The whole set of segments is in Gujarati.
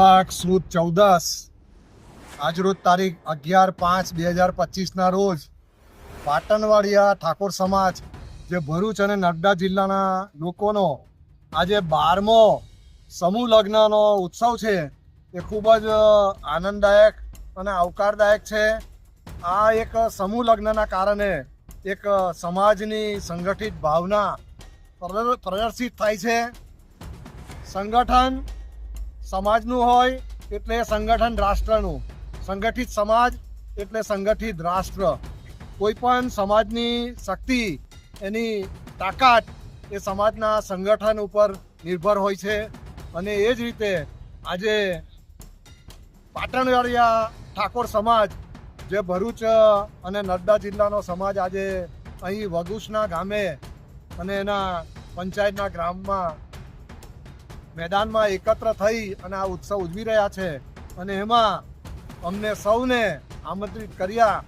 વૈશાખ, સુદ, ચૌદસ. આજરોજ તારીખ અગિયાર પાંચ બે હજાર પચીસના રોજ પાટણવાડિયા ઠાકોર સમાજ, જે ભરૂચ અને નર્મદા જિલ્લાના લોકોનો આજે બારમો સમૂહ લગ્નનો ઉત્સવ છે, એ ખૂબ જ આનંદદાયક અને આવકારદાયક છે. આ એક સમૂહ લગ્નના કારણે એક સમાજની સંગઠિત ભાવના પ્રદ- પ્રદર્શિત થાય છે. સંગઠન સમાજનું હોય એટલે સંગઠન રાષ્ટ્રનું. સંગઠિત સમાજ એટલે સંગઠિત રાષ્ટ્ર. કોઈ પણ સમાજની શક્તિ, એની તાકાત એ સમાજના સંગઠન ઉપર નિર્ભર હોય છે. અને એ જ રીતે આજે પાટણવાડિયા ઠાકોર સમાજ, જે ભરૂચ અને નર્મદા જિલ્લાનો સમાજ આજે અહીં વગુસના ગામે અને એના પંચાયતના ગ્રામમાં મેદાનમાં એકત્ર થઈ અને આ ઉત્સવ ઉજવી રહ્યા છે. અને એમાં અમને સૌને આમંત્રિત કર્યા.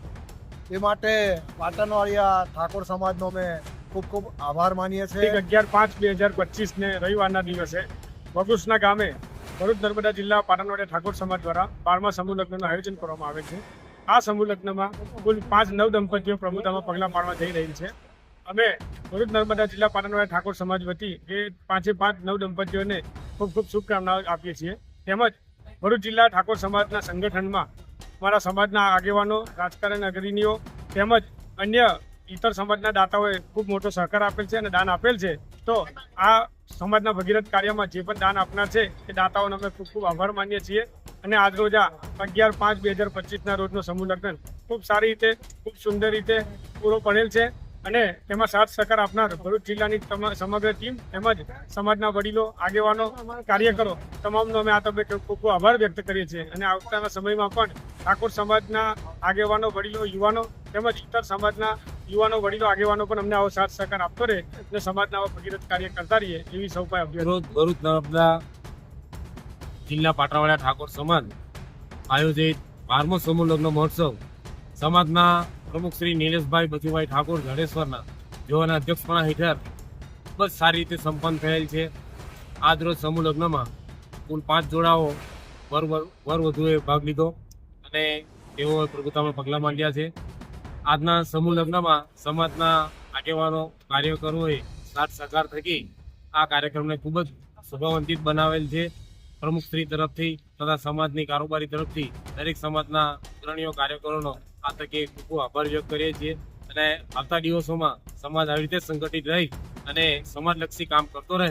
એ માટે પાટણવાડિયા ઠાકોર સમાજનો અમે ખૂબ ખૂબ આભાર માનીએ છીએ. અગિયાર પાંચ બે હજાર પચીસને રવિવારના દિવસે વગુસના ગામે ભરૂચ નર્મદા જિલ્લા પાટણવાડિયા ઠાકોર સમાજ દ્વારા બારમા સમૂહ લગ્નનું આયોજન કરવામાં આવે છે. આ સમૂહ લગ્નમાં કુલ પાંચ નવ દંપતીઓ પ્રભુતામાં પગલાં પાડવા જઈ રહી છે. અમે ભરૂચ નર્મદા જિલ્લા પાટણવાડિયા ઠાકોર સમાજ વતી એ પાંચે પાંચ નવ દંપતીઓને ખૂબ ખૂબ શુભકામનાઓ આપીએ છીએ. તેમજ ભરૂચ જિલ્લા ઠાકોર સમાજના સંગઠનમાં મારા સમાજના આગેવાનો, રાજકારણ અગ્રણીઓ તેમજ અન્ય ઇતર સમાજના દાતાઓએ ખૂબ મોટો સહકાર આપેલ છે અને દાન આપેલ છે. તો આ સમાજના ભગીરથ કાર્યમાં જે પણ દાન આપનાર છે એ દાતાઓનો અમે ખૂબ ખૂબ આભાર માનીએ છીએ. અને આજ રોજ આ અગિયાર પાંચ બે હજાર પચીસના રોજનો સમૂહ લગ્ન ખૂબ સારી રીતે, ખૂબ સુંદર રીતે પૂરો પડેલ છે. અને તેમાં સાથ સહકાર આપનાર ભરૂચ જિલ્લાની સમગ્ર ટીમ તેમજ સમાજના વડીલો, આગેવાનો, કાર્યકરો તમામનો અમે આ તબક્કે ખૂબ ખૂબ આભાર વ્યક્ત કરીએ છીએ. અને આવતાના સમયમાં પણ ઠાકોર સમાજના આગેવાનો, વડીલો, યુવાનો તેમજ ઇતર સમાજના યુવાનો, વડીલો, આગેવાનો પણ અમને આવો સાથ સહકાર આપતો રહે અને સમાજના આવા ભગીરથ કાર્ય કરતા રહીએ એવી સૌ પાસે અભ્યર્થ ભરૂચ નર્મદા જિલ્લા પાટણવાડિયા ઠાકોર સમાજ આયોજિત બારમો સમૂહ લગ્ન મહોત્સવ સમાજના પ્રમુખ શ્રી નિલેશભાઈ બચુભાઈ ઠાકોર જડેશ્વરના જેઓના અધ્યક્ષપણા હેઠળ ખૂબ જ સારી રીતે સંપન્ન થયેલ છે. આ દરરોજ સમૂહ લગ્નમાં કુલ પાંચ જોડાઓ વર વર વધુએ ભાગ લીધો અને તેઓ પ્રભુતામાં પગલાં માંડ્યા છે. આજના સમૂહ લગ્નમાં સમાજના આગેવાનો, કાર્યકરોએ સાથ સહકાર થકી આ કાર્યક્રમને ખૂબ જ શોભાવંતિત બનાવેલ છે. પ્રમુખશ્રી તરફથી તથા સમાજની કારોબારી તરફથી દરેક સમાજના અગ્રણીઓ, કાર્યકરોનો આ તકે ખૂબ આભાર વ્યક્ત કરીએ છીએ અને આવતા દિવસોમાં સમાજ આવી રીતે સંગઠિત રહી અને સમાજલક્ષી કામ કરતો રહે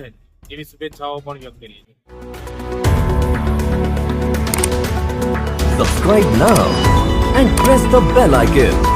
એવી શુભેચ્છાઓ પણ વ્યક્ત કરીએ છીએ Subscribe now and press the bell icon.